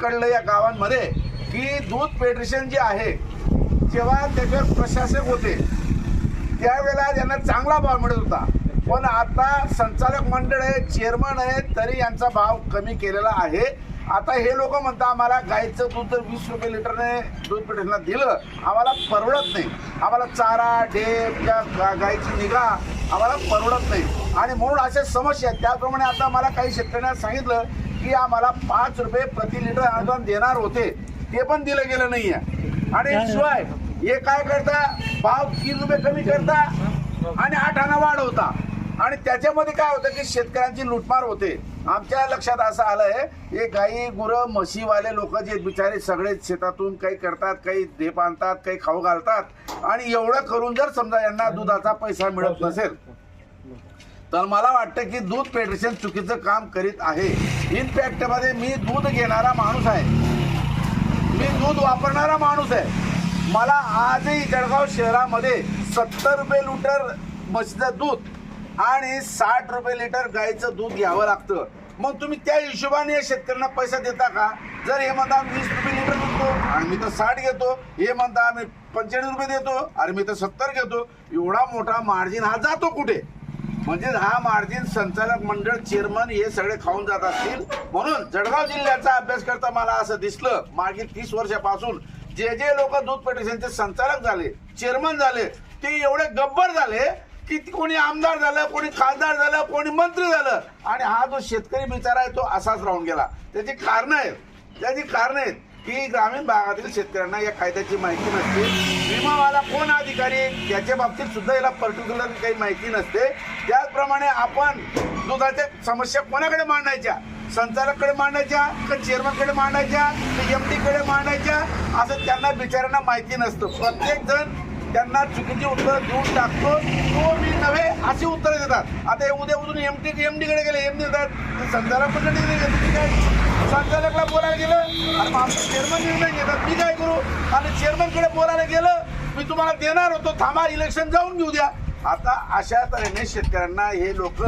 कळलं या गावांमध्ये की दूध फेडरेशन जे आहे जेव्हा त्याच्यावर प्रशासक होते त्यावेळेला यांना चांगला भाव मिळत होता. पण आता संचालक मंडळ आहे चेअरमन आहे तरी यांचा भाव कमी केलेला आहे. आता हे लोक म्हणतात आम्हाला गाईचं दूध जर वीस रुपये लिटरने दूध पेटला दिलं आम्हाला परवडत नाही. आम्हाला चारा ढेप या गा- गाईची निगा आम्हाला परवडत नाही. आणि म्हणून अशा समस्या आहेत. त्याप्रमाणे आता मला काही शेतकऱ्यांना सांगितलं की आम्हाला पाच रुपये प्रति लिटर अनुदान देणार होते. ते पण दिलं गेलं नाही आहे आणि शिवाय हे काय करता भाव तीन रुपये कमी करता आणि आठ आणा वाढवता. आणि त्याच्यामध्ये काय होतं की शेतकऱ्यांची लुटमार होते. आमच्या लक्षात असं आलंय हे गाई गुरं म्हशीवाले लोक जे बिचारे सगळे शेतातून काही करतात काही ढेप आणतात काही खाऊ घालतात. आणि एवढं करून जर समजा यांना दुधाचा पैसा मिळत नसेल तर मला वाटतं की दूध फेडरेशन चुकीचं काम करीत आहे. इनफॅक्टमध्ये मी दूध घेणारा माणूस आहे. मी दूध वापरणारा माणूस आहे. मला आजही जळगाव शहरामध्ये सत्तर रुपये लिटर म्हशीचं दूध आणि साठ रुपये लिटर गाईचं दूध घ्यावं लागतं. मग तुम्ही त्या हिशोबाने या शेतकऱ्यांना पैसा देता का? जर हे म्हणता वीस रुपये लिटर देतो आणि मी तर साठ घेतो. हे म्हणता आम्ही पंचेचाळीस रुपये देतो आणि मी तर सत्तर घेतो. एवढा मोठा मार्जिन हा जातो कुठे? म्हणजेच हा मार्जिन संचालक मंडळ चेअरमन हे सगळे खाऊन जात असतील. म्हणून जळगाव जिल्ह्याचा अभ्यास करता मला असं दिसलं. मागील तीस वर्षापासून जे जे लोक दूध फेडरेशनचे संचालक झाले चेअरमन झाले ते एवढे गब्बर झाले की कोणी आमदार झालं कोणी खासदार झालं कोणी मंत्री झालं. आणि हा जो शेतकरी बिचारा आहे तो असाच राहून गेला. त्याची कारणं आहेत. त्याची कारणं आहेत. की ग्रामीण भागातील शेतकऱ्यांना या कायद्याची माहिती नसते. विमावाला कोण अधिकारी? याच्या बाबतीत सुद्धा याला पर्टिक्युलर काही माहिती नसते. त्याचप्रमाणे आपण दुधाच्या समस्या कोणाकडे मांडायच्या? संचालककडे मांडायच्या? का चेअरमनकडे मांडायच्या? का एम डीकडे मांडायच्या? असं त्यांना बिचाऱ्यांना माहिती नसतं. प्रत्येक जण त्यांना चुकीची उत्तरं देऊन टाकतो. तो मी नव्हे अशी उत्तरं देतात. आता हे उद्या उजून एम टी एम डीकडे गेले. एम डी देतात संचालक मंडळी तुम्ही काय? संचालकला बोलायला गेलं. आणि आमचं चेअरमन निर्णय घेतात. मी काय करू? आणि चेअरमनकडे बोलायला गेलं मी तुम्हाला देणार होतो. थांबा इलेक्शन जाऊन घेऊ द्या. आता अशा तऱ्हेने शेतकऱ्यांना हे लोक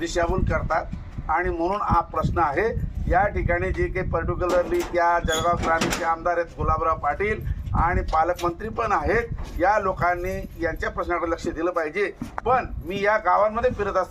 दिशाभूल करतात. आणि म्हणून हा प्रश्न आहे. या ठिकाणी जे काही पर्टिक्युलरली त्या जळगाव ग्रामीणचे आमदार आहेत गुलाबराव पाटील आणि पालकमंत्री पण आहेत. या लोकांनी यांच्या प्रश्नाकडे लक्ष दिलं पाहिजे. पण मी या गावांमध्ये फिरत असताना